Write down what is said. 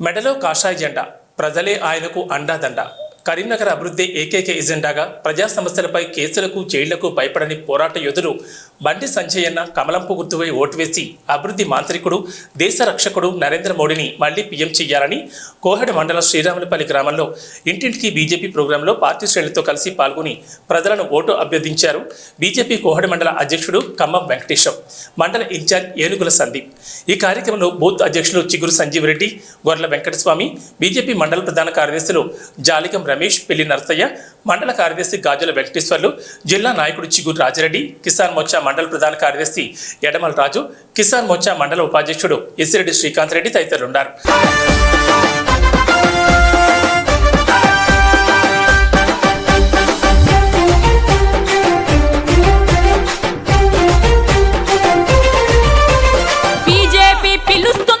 మెడలో కాషాయ జెండా ప్రజలే ఆయనకు అండాదండ. కరీంనగర్ అభివృద్ధి ఏకైక ఎజెండాగా ప్రజా సమస్యలపై కేసులకు జైళ్ళకు భయపడని పోరాట యోధులు బండి సంజయన్న కమలంపు గుర్తుపై ఓటు వేసి అభివృద్ధి మాంత్రికుడు దేశ రక్షకుడు నరేంద్ర మోడీని మళ్ళీ పీఎం చేయాలని కోహెడ మండల శ్రీరాములపల్లి గ్రామంలో ఇంటింటికి బీజేపీ ప్రోగ్రాంలో పార్టీ శ్రేణులతో కలిసి పాల్గొని ప్రజలను ఓటు అభ్యర్థించారు బీజేపీ కోహెడ మండల అధ్యక్షుడు ఖమ్మం వెంకటేశం మండల ఇన్ఛార్జ్ ఏనుగుల సందీప్. ఈ కార్యక్రమంలో బూత్ అధ్యక్షులు చిగురు సంజీవ్ రెడ్డి గొర్రెల వెంకటస్వామి బీజేపీ మండల ప్రధాన కార్యదర్శులు జాలికం రమేష్ పెళ్ళి నరసయ్య మండల కార్యదర్శి గాజుల వెంకటేశ్వర్లు జిల్లా నాయకుడు చిగురు రాజరెడ్డి కిసాన్ మోర్చా మండల ప్రధాన కార్యదర్శి ఎడమల రాజు కిసాన్ మోర్చా మండల ఉపాధ్యక్షుడు ఇసిరెడ్డి శ్రీకాంత్ రెడ్డి తదితరులున్నారు. పిలుస్తూ